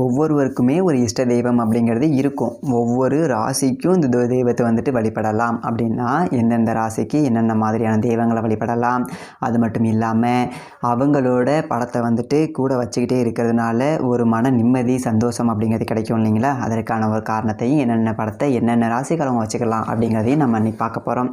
ஒவ்வொருவருக்குமே ஒரு இஷ்ட தெய்வம் அப்படிங்கிறது இருக்கும். ஒவ்வொரு ராசிக்கும் இந்த தெய்வத்தை வந்துட்டு வழிபடலாம். அப்படின்னா எந்தெந்த ராசிக்கு என்னென்ன மாதிரியான தெய்வங்களை வழிபடலாம்? அது மட்டும் இல்லாமல் அவங்களோட படத்தை வந்துட்டு கூட வச்சுக்கிட்டே இருக்கிறதுனால ஒரு மன நிம்மதி சந்தோஷம் அப்படிங்கிறது கிடைக்கும் இல்லைங்களா? அதற்கான ஒரு காரணத்தையும் என்னென்ன படத்தை என்னென்ன ராசிக்காரவங்க வச்சுக்கலாம் அப்படிங்கிறதையும் நம்ம அன்றைக்கி பார்க்க போகிறோம்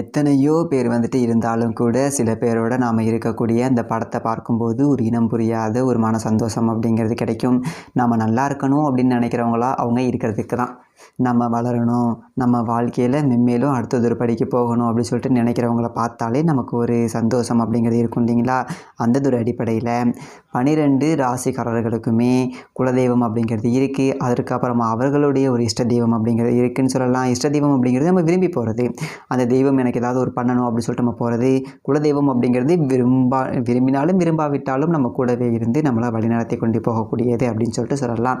எத்தனையோ பேர் வந்துட்டு இருந்தாலும் கூட சில பேரோட நாம் இருக்கக்கூடிய அந்த படத்தை பார்க்கும்போது ஒரு இனம் புரியாத ஒரு மன சந்தோஷம் அப்படிங்கிறது கிடைக்கும். நாம் நல்லா இருக்கணும் அப்படின்னு நினைக்கிறவங்களா அவங்க இருக்கிறதுக்கு தான். நம்ம வளரணும் நம்ம வாழ்க்கையில் மென்மேலும் அடுத்தது ஒரு படிக்கு போகணும் அப்படின்னு சொல்லிட்டு நினைக்கிறவங்கள பார்த்தாலே நமக்கு ஒரு சந்தோஷம் அப்படிங்கிறது இருக்கும் இல்லைங்களா? அந்த ஒரு அடிப்படையில் பனிரெண்டு ராசிக்காரர்களுக்குமே குலதெய்வம் அப்படிங்கிறது இருக்குது அதற்கப்புறமா அவர்களுடைய ஒரு இஷ்ட தெய்வம் அப்படிங்கிறது இருக்குன்னு சொல்லலாம். இஷ்ட தெய்வம் அப்படிங்கிறது நம்ம விரும்பி போகிறது அந்த தெய்வம் எனக்கு ஏதாவது ஒரு பண்ணணும் அப்படின்னு சொல்லிட்டு நம்ம போகிறது குலதெய்வம் அப்படிங்கிறது விரும்பா விரும்பினாலும் விரும்பாவிட்டாலும் நம்ம கூடவே இருந்து நம்மளை வழிநடத்தி கொண்டு போகக்கூடியது அப்படின்னு சொல்லிட்டு சொல்லலாம்.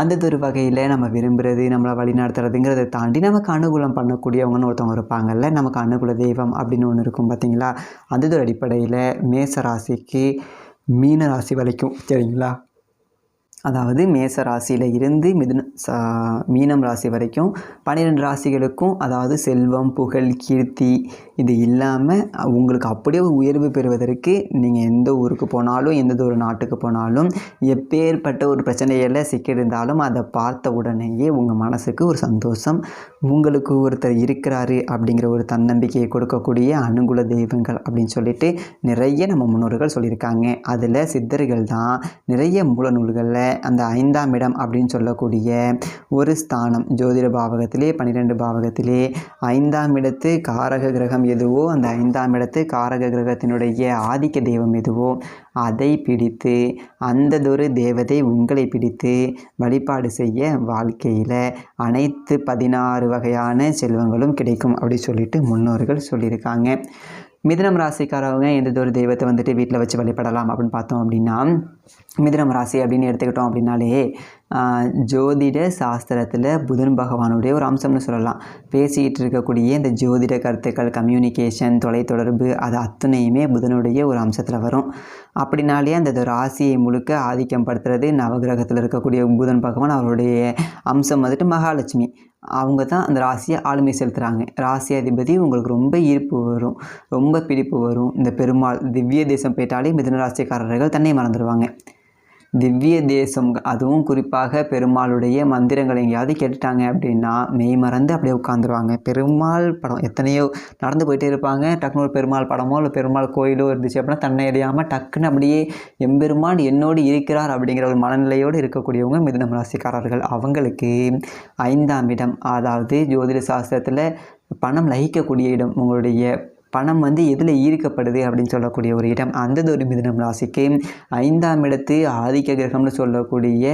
அந்த ஒரு வகையில் நம்ம விரும்புகிறது நம்மளை வழி நடத்துறதுங்கிறத தாண்டி நமக்கு அனுகூலம் பண்ணக்கூடியவங்கன்னு ஒருத்தவங்க இருப்பாங்கல்ல நமக்கு அனுகூல தெய்வம் அப்படின்னு ஒன்று இருக்கும் பார்த்தீங்களா அந்த அடிப்படையில் மேச ராசிக்கு மீன ராசி வரைக்கும் சரிங்களா? அதாவது மேச ராசியில் இருந்து மிதுன சா மீனம் ராசி வரைக்கும் பன்னிரெண்டு ராசிகளுக்கும் அதாவது செல்வம் புகழ் கீர்த்தி இது இல்லாமல் உங்களுக்கு அப்படியே உயர்வு பெறுவதற்கு நீங்கள் எந்த ஊருக்கு போனாலும் எந்த ஒரு நாட்டுக்கு போனாலும் எப்பேற்பட்ட ஒரு பிரச்சனையில் சிக்கியிருந்தாலும் அதை பார்த்த உடனேயே உங்கள் மனசுக்கு ஒரு சந்தோஷம். உங்களுக்கு ஒருத்தர் இருக்கிறாரு அப்படிங்கிற ஒரு தன்னம்பிக்கையை கொடுக்கக்கூடிய அனுகுல தெய்வங்கள் அப்படின்னு சொல்லிட்டு நிறைய நம்ம முன்னோர்கள் சொல்லியிருக்காங்க. அதில் சித்தர்கள் தான் நிறைய மூல நூல்களில் அந்த ஐந்தாம் இடம் அப்படின்னு சொல்லக்கூடிய ஒரு ஸ்தானம் ஜோதிட பாவகத்திலே பன்னிரெண்டு பாவகத்திலே. ஐந்தாம் இடத்து காரக கிரகம் எதுவோ அந்த ஐந்தாம் இடத்து காரக கிரகத்தினுடைய ஆதிக்க தெய்வம் எதுவோ அதை பிடித்து அந்ததொரு தேவதை உங்களை பிடித்து வழிபாடு செய்ய வாழ்க்கையில் அனைத்து பதினாறு வகையான செல்வங்களும் கிடைக்கும் அப்படி சொல்லிட்டு முன்னோர்கள் சொல்லியிருக்காங்க. மிதனம் ராசிக்காரவங்க எந்த ஒரு தெய்வத்தை வந்துட்டு வீட்டில் வச்சு வழிபடலாம் அப்படின்னு பார்த்தோம் அப்படின்னா மிதனம் ராசி அப்படின்னு எடுத்துக்கிட்டோம் அப்படின்னாலே ஜோதிட சாஸ்திரத்தில் புதன் பகவானுடைய ஒரு அம்சம்னு சொல்லலாம். பேசிக்கிட்டு இருக்கக்கூடிய இந்த ஜோதிட கருத்துக்கள் கம்யூனிகேஷன் தொலைத்தொடர்பு அது அத்தனையுமே புதனுடைய ஒரு அம்சத்தில் வரும். அப்படின்னாலே அந்த ராசியை முழுக்க ஆதிக்கம் படுத்துறது நவகிரகத்தில் இருக்கக்கூடிய புதன் பகவான் அவருடைய அம்சம் வந்துட்டு மகாலட்சுமி. அவங்க தான் அந்த ராசியை ஆளுமை செலுத்துகிறாங்க ராசி அதிபதி உங்களுக்கு ரொம்ப ஈர்ப்பு வரும் ரொம்ப பிடிப்பு வரும். இந்த பெருமாள் திவ்ய தேசம் போயிட்டாலே மிதுன ராசிக்காரர்கள் தன்னை மறந்துடுவாங்க திவ்ய தேசம் அதுவும் குறிப்பாக பெருமாளுடைய மந்திரங்கள் எங்கேயாவது கேட்டுட்டாங்க அப்படின்னா மெய் மறந்து அப்படியே உட்காந்துருவாங்க பெருமாள் படம் எத்தனையோ நடந்து போயிட்டே இருப்பாங்க. டக்குனு ஒரு பெருமாள் படமோ இல்லை பெருமாள் கோயிலோ இருந்துச்சு அப்படின்னா தன்னை அறியாமல் டக்குன்னு அப்படியே எம்பெருமான் என்னோடு இருக்கிறார் அப்படிங்கிற ஒரு மனநிலையோடு இருக்கக்கூடியவங்க மிதுனம் ராசிக்காரர்கள். அவங்களுக்கு ஐந்தாம் இடம். அதாவது ஜோதிட சாஸ்திரத்தில் பணம் லயிக்கக்கூடிய இடம் உங்களுடைய பணம் வந்து எதில் ஈர்க்கப்படுது அப்படின்னு சொல்லக்கூடிய ஒரு இடம். அந்த ஒரு மிதுனம் ராசிக்கு ஐந்தாம் இடத்து ஆதிக்க கிரகம்னு சொல்லக்கூடிய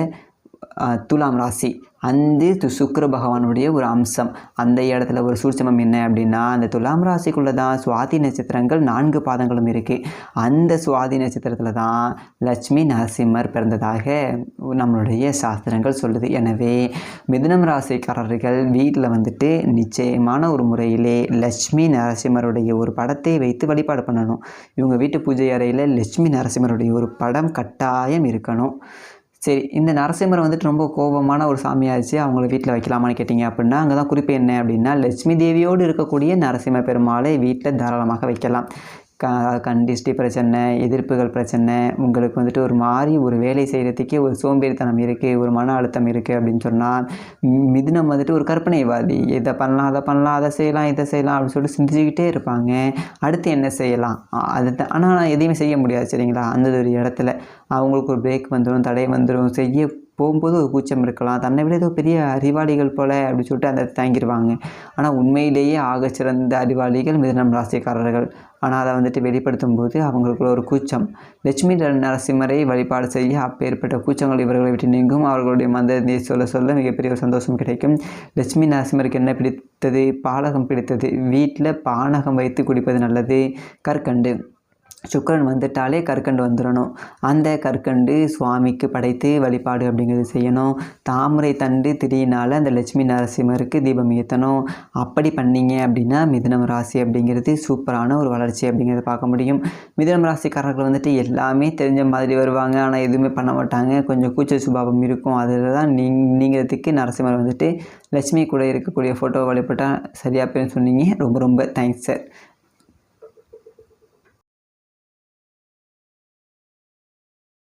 துலாம் ராசி. அந்த து- சுக்ர பகவானுடைய ஒரு அம்சம். அந்த இடத்துல ஒரு சூட்சமம் என்ன அப்படின்னா அந்த துலாம் ராசிக்குள்ளே தான் சுவாதி நட்சத்திரங்கள் நான்கு பாதங்களும் இருக்குது அந்த சுவாதி நட்சத்திரத்தில் தான் லட்சுமி நரசிம்மர் பிறந்ததாக நம்மளுடைய சாஸ்திரங்கள் சொல்லுது. எனவே மிதுனம் ராசிக்காரர்கள் வீட்டில் வந்துட்டு நிச்சயமான ஒரு முறையிலே லட்சுமி நரசிம்மருடைய ஒரு படத்தை வைத்து வழிபாடு பண்ணணும். இவங்க வீட்டு பூஜை அறையில் லட்சுமி நரசிம்மருடைய ஒரு படம் கட்டாயம் இருக்கணும். சரி இந்த நரசிம்மர் வந்துட்டு ரொம்ப கோபமான ஒரு சாமியாச்சு. அவங்கள வீட்டில் வைக்கலாமான்னு கேட்டிங்க அப்படின்னா அங்கே தான் குறிப்பு என்ன அப்படின்னா லட்சுமி தேவியோடு இருக்கக்கூடிய நரசிம்ம பெருமாளை வீட்டில் தாராளமாக வைக்கலாம். க கண்டிஷ்டி பிரச்சனை எதிர்ப்புகள் பிரச்சனை உங்களுக்கு வந்துட்டு ஒரு மாதிரி ஒரு வேலை செய்கிறதுக்கே ஒரு சோம்பேறித்தனம் இருக்குது ஒரு மன அழுத்தம் இருக்குது அப்படின்னு சொன்னால் மிதினம் வந்துட்டு ஒரு கற்பனைவாதி. இதை பண்ணலாம் அதை பண்ணலாம் அதை செய்யலாம் இதை செய்யலாம் அப்படின்னு சொல்லிட்டு சிந்திச்சுக்கிட்டே இருப்பாங்க. அடுத்து என்ன செய்யலாம்? அது ஆனால் எதையுமே செய்ய முடியாது சரிங்களா? அந்த ஒரு இடத்துல. அவங்களுக்கு ஒரு பிரேக் வந்துடும் தடை வந்துடும் செய்ய போகும்போது ஒரு கூச்சம் இருக்கலாம். தன்னை விட ஏதோ பெரிய அறிவாளிகள் போல அப்படின்னு சொல்லிட்டு அந்த தாங்கிடுவாங்க ஆனால் உண்மையிலேயே ஆகச்சிறந்த அறிவாளிகள் மிதனம் ராசிக்காரர்கள். ஆனால் அதை வந்துட்டு வெளிப்படுத்தும் போது அவங்களுக்குள்ள ஒரு கூச்சம். லட்சுமி நரசிம்மரை வழிபாடு செய்ய அப்பேற்பட்ட கூச்சங்கள் இவர்களை விட்டு நீங்கும். அவர்களுடைய மந்திரத்தை சொல்ல சொல்ல மிகப்பெரிய ஒரு சந்தோஷம் கிடைக்கும். லட்சுமி நரசிம்மருக்கு என்ன பிடித்தது? பாலகம் பிடித்தது. வீட்டில் பானகம் வைத்து குடிப்பது நல்லது. கற்கண்டு. சுக்கரன் வந்துட்டாலே கற்கண்டு வந்துடணும். அந்த கற்கண்டு சுவாமிக்கு படைத்து வழிபாடு அப்படிங்கிறது செய்யணும். தாமரை தண்டு திரியினால் அந்த லட்சுமி நரசிம்மருக்கு தீபம் ஏற்றணும் அப்படி பண்ணீங்க அப்படின்னா மிதுனம் ராசி அப்படிங்கிறது சூப்பரான ஒரு வளர்ச்சி அப்படிங்கிறத பார்க்க முடியும். மிதுனம் ராசிக்காரர்கள் வந்துட்டு எல்லாமே தெரிஞ்ச மாதிரி வருவாங்க. ஆனால் எதுவுமே பண்ண மாட்டாங்க. கொஞ்சம் கூச்ச சுபாவம் இருக்கும். அதில் தான் நீங் நீங்கிறதுக்கு நரசிம்மர் வந்துட்டு லட்சுமி கூட இருக்கக்கூடிய ஃபோட்டோ வழிபட்டால் சரியாக போயின்னு சொன்னீங்க. ரொம்ப ரொம்ப தேங்க்ஸ் சார்